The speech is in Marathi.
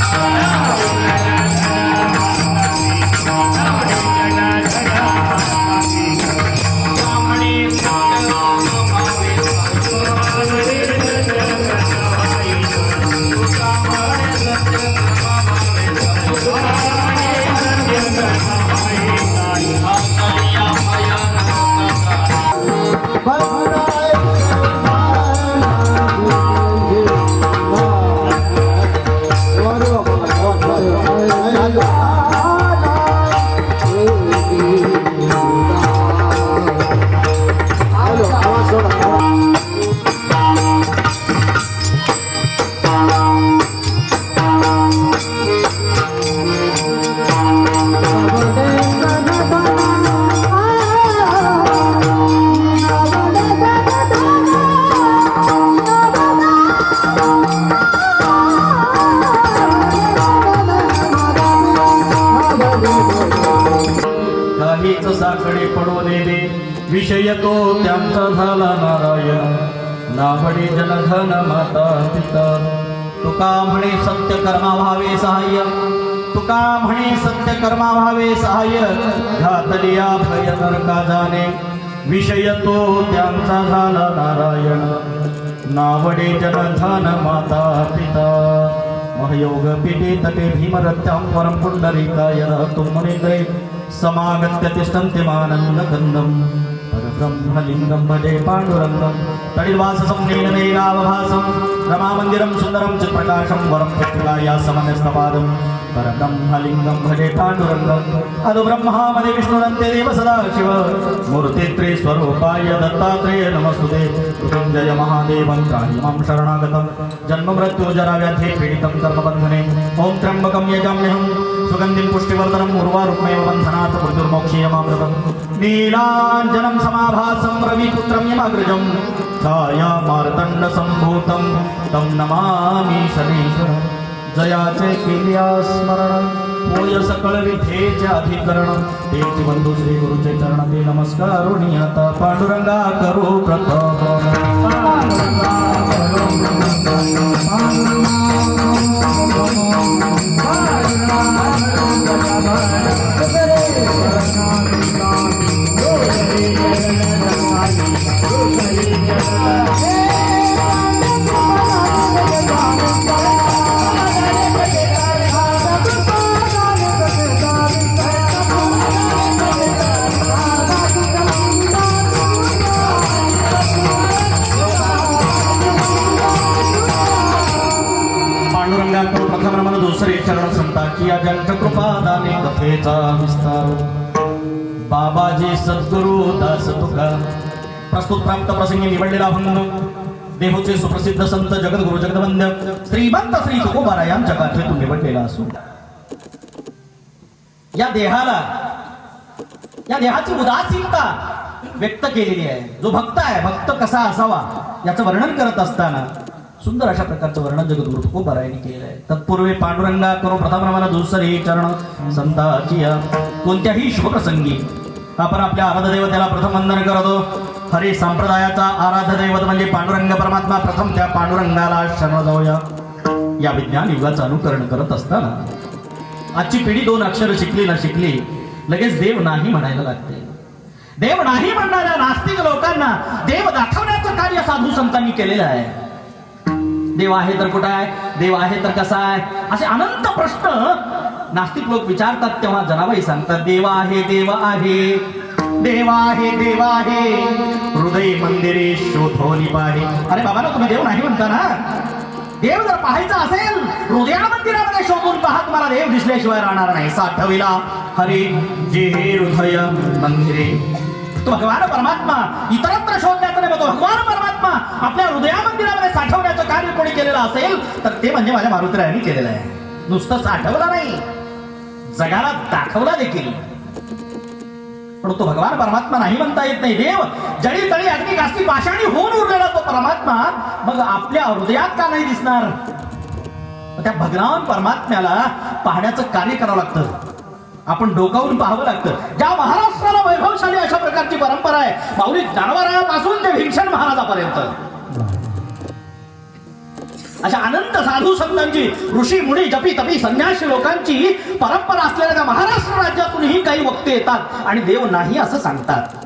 Oh, no. काहीच साखळे पडू दे विषय तो त्यांचा झाला नारायण. नाभडी जनधन माता पिता. तुका म्हणे सत्य कर्मा भावे सहाय्य. तुका म्हणे सत्य कर्मा भावे सहाय्य. घातलिया भय नरका जाणे. विषय तो त्यांचा झाला नारायण. नावडे जनधन माता पिता. महयोग पिटे तटे भीमरत्यां परम पुण्डरीकाय तुम मुनिग्रे समागत्य तिष्ठन्ति मानन्दकन्दं परब्रह्मलिङ्गं भजे पाण्डुरङ्गं तडिर्वाससं नीलमेघावभासं रमामन्दिरं सुन्दरं चित्प्रकाशं वरं पुष्टिकाया समनस्तपादं परब्रह्मलिङ्गं भजे पाण्डुरङ्गम् अदु ब्रह्मामदे विष्णुरन्ते देव सदा शिव। मूर्तित्रे स्वरूपाय दत्तात्रेय नमस्तुते। मृत्युञ्जय महादेवं त्राहिमं शरणागतं। जन्ममृत्युजराव्याधे पीडितं कर्मबन्धने। ॐ त्र्यम्बकं यजाम्यहं। सुगन्धिं पुष्टिवर्धनम् उर्वारुक्मेव बन्धनात् मृत्युर्मोक्षीयमामृतं नीलाञ्जनं समाभासं रविपुत्रं यमाग्रजं छाया मार्तण्डसम्भूतं तं नमामि शनीश्वरम् जयाचे केल्या स्मरण होय सकळ विधेचे अधिकरण. तेच बंधू श्री गुरुचे चरण ते नमस्कारुणी आता पांडुरंगा करू प्रथम. पांडुरंगा करू प्रथम दुसरे चरण संताची अजंत कृपादाने कथेचा विस्तार। बाबाजी सद्गुरु दास तुका। प्रस्तुत प्रांत प्रसंगी निवडलेला अभंग देहूचे सुप्रसिद्ध संत जगद्गुरु जगदवंद्य श्रीमंत श्री तुकोबारा यांच्या गाथेतून निवडलेला असो। या देहाला या देहाची उदासीनता व्यक्त केलेली आहे. जो भक्त आहे भक्त कसा असावा याचं वर्णन करत असताना सुंदर अशा प्रकारचं वर्णन जगद्गुरु तुकोबारायने केलेलं आहे. तत्पूर्वी पांडुरंगा करो प्रथम दुसरे चरण संताची. कोणत्याही शुभप्रसंगी आपण आपल्या आराध्य देवतेला प्रथम वंदन करतो. हरी संप्रदायाचा आराध दैवत म्हणजे पांडुरंग परमात्मा. प्रथम त्या पांडुरंगाला शरण जाऊया. या विज्ञान युगाचं अनुकरण करत असताना आजची पिढी दोन अक्षर शिकली ना शिकली लगेच देव नाही म्हणायला लागते. देव नाही म्हणणाऱ्या नास्तिक लोकांना देव दाखवण्याचं कार्य साधू संतांनी केलेलं आहे. देव आहे तर कुठं आहे? देव आहे तर कसा आहे? असे अनंत प्रश्न नास्तिक लोक विचारतात तेव्हा जनाबाई सांगतात देव आहे देव आहे देव आहे देव आहे हृदय मंदिरे शोधोनी पाहे अरे बाबा तुम्ही देव नाही म्हणता ना? देव जर पाहायचा असेल हृदया मंदिरामध्ये शोधून पाहत तुम्हाला देव दिसल्याशिवाय राहणार नाही. साठविला. हरी जे हे हृदय मंदिरे. तो भगवान परमात्मा इतरत्र शोधण्याचा नाही तो भगवान परमात्मा आपल्या हृदया मंदिरामध्ये साठवण्याचं कार्य कोणी केलेलं असेल तर ते म्हणजे माझ्या मारुतीरायांनी केलेलं आहे. नुसतं साठवलं नाही. जगाला दाखवला देखील. पण तो भगवान परमात्मा नाही म्हणता येत नाही. देव जळी तळी अग्नी घासली पाषाणी होऊन उरलेला तो परमात्मा मग आपल्या हृदयात का नाही दिसणार? त्या भगवान परमात्म्याला पाहण्याचं कार्य करावं लागतं. आपण डोकावून पाहावं लागतं. ज्या महाराज वैभवशाली अशा प्रकारची परंपरा आहे. माऊली जानवरापासून ते भीमसेन महाराजापर्यंत. अशा अनंत साधू संतांची ऋषी मुनी जपी तपी संन्यासी लोकांची परंपरा असलेल्या महाराष्ट्र राज्यातूनही काही वक्ते येतात आणि देव नाही असं सांगतात.